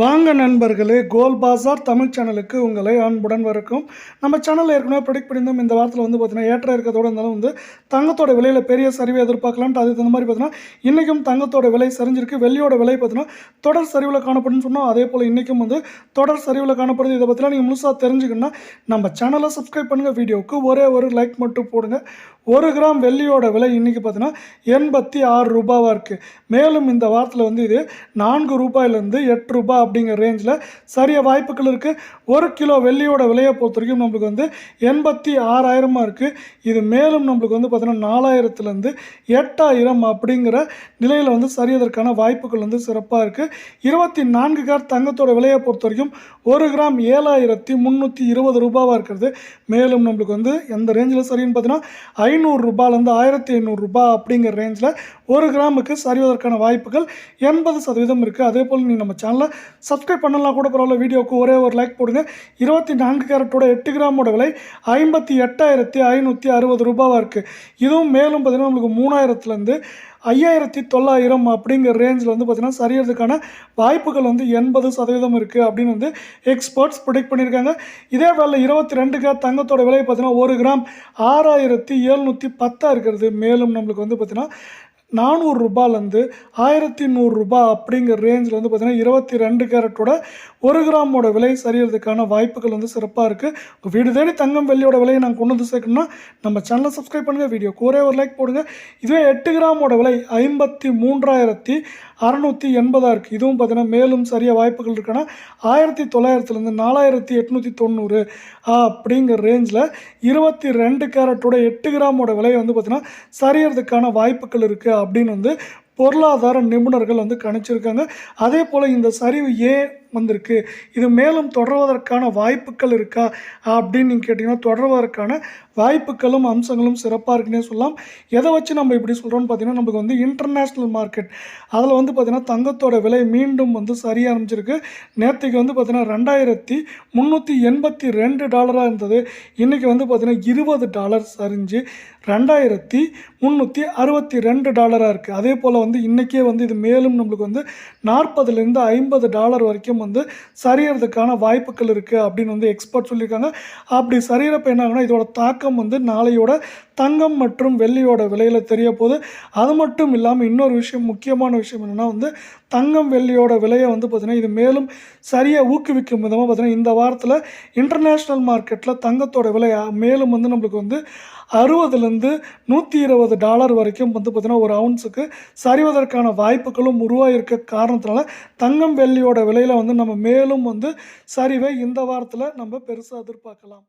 வாங்க நண்பர்களே கோல் பாசார் தமிழ் சேனலுக்கு உங்களை அன்புடன் வரைக்கும் நம்ம சேனலில் ஏற்கனவே ப்ரெடிக்ட் பண்ணியிருந்தோம். இந்த வாரத்தில் வந்து பார்த்திங்கன்னா ஏற்ற இருக்கிறதோட இருந்தாலும் வந்து தங்கத்தோட விலையில் பெரிய சரிவை எதிர்பார்க்கலான்ட்டு அதுக்கு தகுந்த மாதிரி பார்த்தீங்கன்னா இன்றைக்கும் தங்கத்தோட விலை சரிஞ்சிருக்கு. வெள்ளியோட விலை பார்த்தீங்கன்னா தொடர் சரிவில் காணப்படுன்னு சொன்னோம். அதே போல் இன்றைக்கும் வந்து தொடர் சரிவில் காணப்படுது. இதை பற்றிலாம் நீங்கள் முழுசாக தெரிஞ்சுக்கணும்னா நம்ம சேனலை சப்ஸ்கிரைப் பண்ணுங்கள் வீடியோவுக்கு ஒரே ஒரு லைக் மட்டும் போடுங்க. ஒரு கிராம் வெள்ளியோட விலை இன்றைக்கி பார்த்தீங்கன்னா எண்பத்தி ஆறு ரூபாவாக இருக்குது மேலும் இந்த வாரத்தில் வந்து இது நான்கு ரூபாயிலேருந்து எட்டு ரூபாய் அப்படிங்கிற ரேஞ்சில் சரிய வாய்ப்புகள் இருக்குது ஒரு கிலோ வெள்ளியோட விலையை பொறுத்த வரைக்கும் நம்மளுக்கு வந்து எண்பத்தி ஆறாயிரமாக இருக்குது இது மேலும் நம்மளுக்கு வந்து பார்த்தீங்கன்னா நாலாயிரத்துலேருந்து எட்டாயிரம் அப்படிங்கிற நிலையில் வந்து சரியதற்கான வாய்ப்புகள் வந்து சிறப்பாக இருக்குது இருபத்தி நான்கு கார் தங்கத்தோட விலையை பொறுத்த வரைக்கும் ஒரு கிராம் ஏழாயிரத்தி முந்நூற்றி இருபது ரூபாவாக இருக்கிறது. மேலும் நம்மளுக்கு வந்து எந்த ரேஞ்சில் சரின்னு பார்த்தீங்கன்னா ஐநூறுரூபாலேருந்து ஆயிரத்தி ஐநூறுரூபா அப்படிங்கிற ரேஞ்சில் ஒரு கிராமுக்கு சரிவதற்கான வாய்ப்புகள் எண்பது சதவீதம் இருக்குது அதே போல் நீ நம்ம சேனலை சப்ஸ்கிரைப் பண்ணலாம் கூட பரவாயில்ல. வீடியோவுக்கு ஒரே ஒரு லைக் போடுங்க. இருபத்தி நான்கு கேரட்டோட எட்டு கிராமோட விலை ஐம்பத்தி எட்டாயிரத்தி ஐநூற்றி அறுபது ரூபாவாக இருக்குது இதுவும் மேலும் பார்த்திங்கன்னா நம்மளுக்கு மூணாயிரத்துலேருந்து ஐயாயிரத்தி தொள்ளாயிரம் அப்படிங்கிற ரேஞ்சில் வந்து பார்த்திங்கன்னா சரியறதுக்கான வாய்ப்புகள் வந்து எண்பது சதவீதம் இருக்குது அப்படின்னு வந்து எக்ஸ்பர்ட்ஸ் ப்ரொடெக்ட் பண்ணியிருக்காங்க. இதே வேலை இருபத்தி ரெண்டு கிராம் தங்கத்தோட விலை பார்த்தீங்கன்னா ஒரு கிராம் ஆறாயிரத்தி எழுநூற்றி பத்தாக இருக்கிறது. மேலும் நம்மளுக்கு வந்து பார்த்திங்கன்னா நானூறு ரூபாயிலேருந்து ஆயிரத்தி நூறுரூபா அப்படிங்கிற ரேஞ்சில் வந்து பார்த்திங்கன்னா இருபத்தி ரெண்டு கேரட்டோட ஒரு கிராமோட விலை சரியறதுக்கான வாய்ப்புகள் வந்து சிறப்பாக இருக்குது வீடு தேடி தங்கம் வெள்ளியோட விலையை நாங்கள் கொண்டு வந்து சேர்க்கணும்னா நம்ம சேனலை சப்ஸ்கிரைப் பண்ணுங்கள் வீடியோ ஒரே ஒரு லைக் போடுங்க. இதுவே எட்டு கிராமோட விலை ஐம்பத்தி மூன்றாயிரத்தி அறநூற்றி எண்பதாக இருக்குது இதுவும் பார்த்திங்கன்னா மேலும் சரியாக வாய்ப்புகள் இருக்குன்னா ஆயிரத்தி தொள்ளாயிரத்துலேருந்து நாலாயிரத்தி எட்நூற்றி தொண்ணூறு அப்படிங்கிற ரேஞ்சில் இருபத்தி ரெண்டு கேரட்டோட எட்டு கிராமோட விலை வந்து பார்த்திங்கன்னா சரியறதுக்கான வாய்ப்புகள் இருக்குது அப்படின்னு வந்து பொருளாதார நிபுணர்கள் வந்து கணிச்சிருக்காங்க. அதே போல் இந்த சரிவு ஏன் வந்திருக்கு. இது மேலும் தொடர்வதற்கான வாய்ப்புகள் இருக்கா அப்படின்னு நீங்கள் கேட்டிங்கன்னா தொடர்வதற்கான வாய்ப்புகளும் அம்சங்களும் சிறப்பாக இருக்குன்னே சொல்லலாம். எதை வச்சு நம்ம இப்படி சொல்கிறோம்னு பார்த்தீங்கன்னா நமக்கு வந்து இன்டர்நேஷ்னல் மார்க்கெட் அதில் வந்து பார்த்திங்கன்னா தங்கத்தோட விலை மீண்டும் வந்து சரிய ஆரம்பிச்சிருக்கு. நேற்றுக்கு வந்து பார்த்திங்கன்னா ரெண்டாயிரத்தி முந்நூற்றி எண்பத்தி ரெண்டு டாலராக இருந்தது. இன்றைக்கி வந்து பார்த்திங்கன்னா இருபது டாலர் சரிஞ்சு ரெண்டாயிரத்தி முந்நூற்றி அறுபத்தி ரெண்டு டாலராக இருக்குது அதே போல் வந்து இன்றைக்கே வந்து இது மேலும் நம்மளுக்கு வந்து நாற்பதுலேருந்து ஐம்பது டாலர் வரைக்கும் வந்து சரியறதுக்கான வாய்ப்புகள் இருக்குது அப்படின்னு வந்து எக்ஸ்பர்ட் சொல்லியிருக்காங்க. அப்படி சரியறப்ப என்ன ஆகுனா இதோட தாக்கம் வந்து நாளையோட தங்கம் மற்றும் வெள்ளியோட விலையில் தெரிய போகுது. அது மட்டும் இல்லாமல் இன்னொரு விஷயம் முக்கியமான விஷயம் என்னென்னா வந்து தங்கம் வெள்ளியோட விலையை வந்து பார்த்திங்கன்னா இது மேலும் சரியாக ஊக்குவிக்கும் விதமாக பார்த்திங்கன்னா இந்த வாரத்தில் இன்டர்நேஷ்னல் மார்க்கெட்டில் தங்கத்தோட விலை மேலும் வந்து நம்மளுக்கு வந்து அறுபதுலேருந்து நூற்றி இருபது டாலர் வரைக்கும் வந்து பார்த்திங்கன்னா ஒரு அவுன்ஸுக்கு சரிவதற்கான வாய்ப்புகளும் உருவாகிருக்க காரணத்தினால தங்கம் வெள்ளியோட விலையில் வந்து நம்ம மேலும் வந்து சரிவை இந்த வாரத்தில் நம்ம பெருசாக எதிர்பார்க்கலாம்.